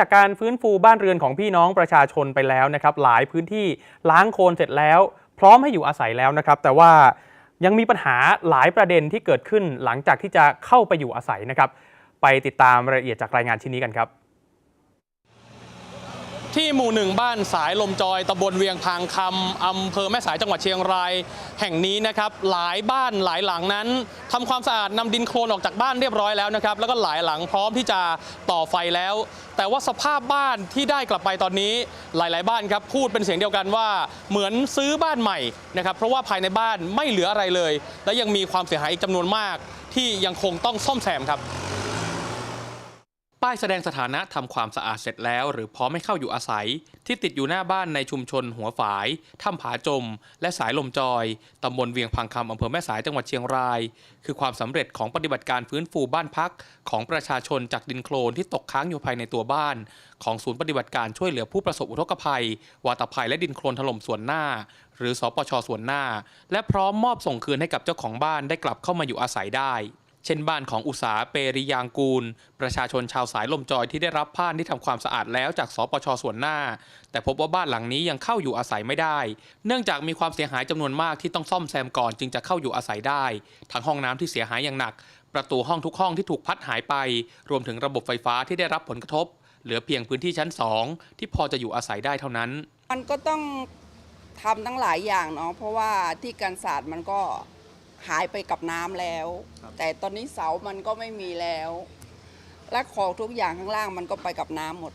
จากการฟื้นฟูบ้านเรือนของพี่น้องประชาชนไปแล้วนะครับ หลายพื้นที่ล้างโคลนเสร็จแล้ว พร้อมให้อยู่อาศัยแล้วนะครับ แต่ว่ายังมีปัญหาหลายประเด็นที่เกิดขึ้นหลังจากที่จะเข้าไปอยู่อาศัยนะครับ ไปติดตามรายละเอียดจากรายงานชิ้นนี้กันครับ ที่หมู่หนึ่งบ้านสายลมจอยตำบลเวียงพางคำอำเภอแม่สายจังหวัดเชียงราย แห่งนี้นะครับหลายบ้านหลายหลังนั้นทำความสะอาดนำดินโคลนออกจากบ้านเรียบร้อยแล้วนะครับแล้วก็หลายหลังพร้อมที่จะต่อไฟแล้ว แต่ว่าสภาพบ้านที่ได้กลับไปตอนนี้หลาย ๆ บ้านครับพูดเป็นเสียงเดียวกันว่าเหมือนซื้อบ้านใหม่นะครับเพราะว่าภายในบ้านไม่เหลืออะไรเลย และยังมีความเสียหายอีกจำนวนมาก ที่ยังคงต้องซ่อมแซมครับ ป้ายแสดงสถานะทำความสะอาดเสร็จแล้ว หรือพร้อมให้เข้าอยู่อาศัย ที่ติดอยู่หน้าบ้านในชุมชนหัวฝายถ้ำผาจม และสายลมจอยตำบลเวียงพังคำอำเภอแม่สายจังหวัดเชียงราย คือความสำเร็จของปฏิบัติการฟื้นฟูบ้านพัก ของประชาชนจากดินโคลนที่ตกค้างอยู่ภายในตัวบ้าน ของศูนย์ปฏิบัติการช่วยเหลือผู้ประสบอุทกภัย วาตภัยและดินโคลนถล่มส่วนหน้า หรือสปชส่วนหน้า และพร้อมมอบส่งคืนให้กับเจ้าของบ้านได้กลับเข้ามาอยู่อาศัยได้ เช่นบ้านของอุสาเปริยางกูล ประชาชนชาวสายลมจอยที่ได้รับผ้านที่ทำความสะอาดแล้วจากสปชส่วนหน้า แต่พบว่าบ้านหลังนี้ยังเข้าอยู่อาศัยไม่ได้ เนื่องจากมีความเสียหายจำนวนมากที่ต้องซ่อมแซมก่อนจึงจะเข้าอยู่อาศัยได้ ทั้งห้องน้ำที่เสียหายอย่างหนัก ประตูห้องทุกห้องที่ถูกพัดหายไป รวมถึงระบบไฟฟ้าที่ได้รับผลกระทบ เหลือเพียงพื้นที่ชั้นสองที่พอจะอยู่อาศัยได้เท่านั้น มันก็ต้องทำทั้งหลายอย่างเนาะเพราะว่าที่กันศาสตร์มันก็ หายไปกับน้ำแล้วแต่ตอนนี้เสามันก็ไม่มีแล้ว และของทุกอย่างข้างล่างมันก็ไปกับน้ำหมด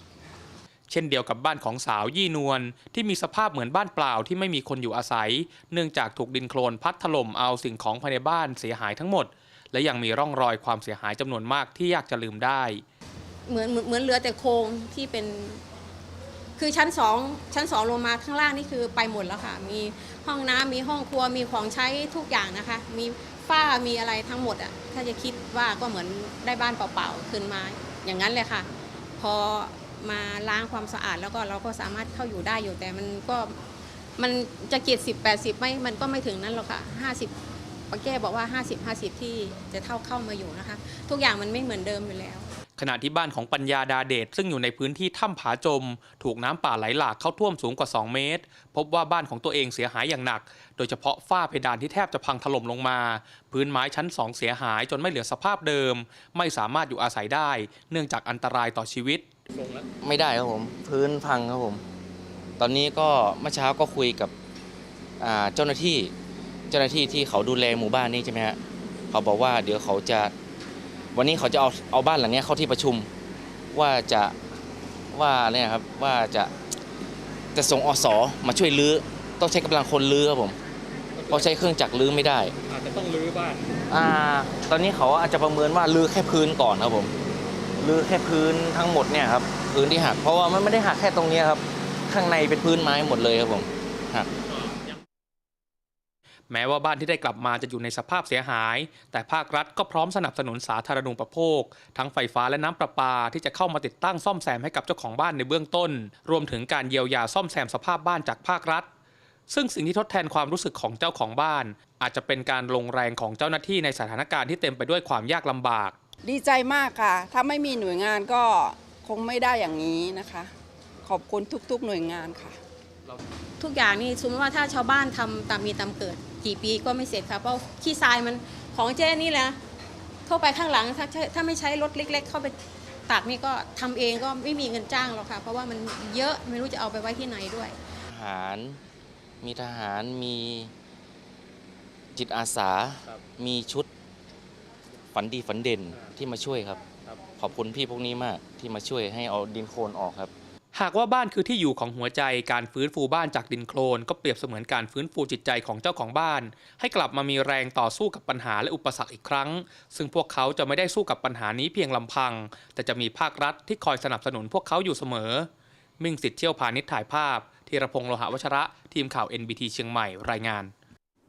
เช่นเดียวกับบ้านของสาวยี่นวลที่มีสภาพเหมือนบ้านเปล่าที่ไม่มีคนอยู่อาศัย เนื่องจากถูกดินโคลนพัดถล่มเอาสิ่งของภายในบ้านเสียหายทั้งหมด และยังมีร่องรอยความเสียหายจำนวนมากที่ยากจะลืมได้ เหมือนเหมือนเหมือนเหลือแต่โครงที่เป็น คือชั้นสองชั้นสองลงมาข้างล่างนี่คือไปหมดแล้วค่ะ มีห้องน้ำมีห้องครัวมีของใช้ทุกอย่างนะคะ มีฝ้ามีอะไรทั้งหมดอะถ้าจะคิดว่าก็เหมือนได้บ้านเปล่าๆขึ้นมาอย่างนั้นเลยค่ะ พอมาล้างความสะอาดแล้วก็เราก็สามารถเข้าอยู่ได้อยู่แต่มันก็มันจะเกียรสิบแปดสิบไม่มันก็ไม่ถึงนั้นหรอกค่ะห้าสิบป้าแก้บอกว่า 50 50 ที่จะเท่าเข้ามาอยู่นะคะ ทุกอย่างมันไม่เหมือนเดิมอยู่แล้ว ขณะที่บ้านของปัญญาดาเดชซึ่งอยู่ในพื้นที่ถ้ำผาจม ถูกน้ำป่าไหลหลากเข้าท่วมสูงกว่า 2 เมตร พบว่าบ้านของตัวเองเสียหายอย่างหนัก โดยเฉพาะฝ้าเพดานที่แทบจะพังถล่มลงมา พื้นไม้ชั้น 2 เสียหายจนไม่เหลือสภาพเดิม ไม่สามารถอยู่อาศัยได้ เนื่องจากอันตรายต่อชีวิต ไม่ได้ครับผม พื้นพังครับผม ตอนนี้ก็เมื่อเช้าก็คุยกับเจ้าหน้าที่ เจ้าหน้าที่ที่เขาดูแลหมู่บ้านนี่ใช่ไหมฮะเขาบอกว่าเดี๋ยวเขาจะ วันนี้เขาจะเอาเอาบ้านหลังเนี้ยเข้าที่ประชุมว่าจะว่าเนี่ยครับว่าจะจะส่งอสมาช่วยรื้อต้องใช้กำลังคนรื้อครับผมเพราะใช้เครื่องจักรรื้อไม่ได้อาจจะต้องรื้อบ้านอ่า ตอนนี้เขาอาจจะประเมินว่ารื้อแค่พื้นก่อนครับผมรื้อแค่พื้นทั้งหมดเนี่ยครับพื้นที่หักเพราะว่ามันไม่ได้หักแค่ตรงเนี้ยครับ ข้างในเป็นพื้นไม้หมดเลยครับผมหัก แม้ว่าบ้านที่ได้กลับมาจะอยู่ในสภาพเสียหาย แต่ภาครัฐก็พร้อมสนับสนุนสาธารณูปโภค ทั้งไฟฟ้าและน้ำประปาที่จะเข้ามาติดตั้งซ่อมแซมให้กับเจ้าของบ้านในเบื้องต้น รวมถึงการเยียวยาซ่อมแซมสภาพบ้านจากภาครัฐ ซึ่งสิ่งที่ทดแทนความรู้สึกของเจ้าของบ้าน อาจจะเป็นการลงแรงของเจ้าหน้าที่ในสถานการณ์ที่เต็มไปด้วยความยากลำบาก ดีใจมากค่ะ ถ้าไม่มีหน่วยงานก็คงไม่ได้อย่างนี้นะคะ ขอบคุณทุกๆ หน่วยงานค่ะ ทุกอย่างนี่สมมติว่าถ้าชาวบ้านทำตามมีตามเกิด กี่ปีก็ไม่เสร็จค่ะเพราะขี้ทรายมันของเจ้นี่แหละเข้าไปข้างหลังถ้าใช้ถ้าไม่ใช้รถเล็ก ๆ เข้าไปตักนี่ก็ทำเองก็ไม่มีเงินจ้างหรอกค่ะ เพราะว่ามันเยอะไม่รู้จะเอาไปไว้ที่ไหนด้วยทหารมีทหารมีจิตอาสาครับมีชุดฝันดีฝันเด่นที่มาช่วยครับครับ ขอบคุณพี่พวกนี้มากที่มาช่วยให้เอาดินโคลนออกครับ หากว่าบ้านคือที่อยู่ของหัวใจการฟื้นฟูบ้านจากดินโคลนก็เปรียบเสมือนการฟื้นฟูจิตใจของเจ้าของบ้าน ให้กลับมามีแรงต่อสู้กับปัญหาและอุปสรรคอีกครั้ง ซึ่งพวกเขาจะไม่ได้สู้กับปัญหานี้เพียงลำพัง แต่จะมีภาครัฐที่คอยสนับสนุนพวกเขาอยู่เสมอ มิ่งสิทธิ์เชี่ยวพาณิชย์ถ่ายภาพธีรพงษ์โลหะวัชระ ทีมข่าว NBT เชียงใหม่รายงาน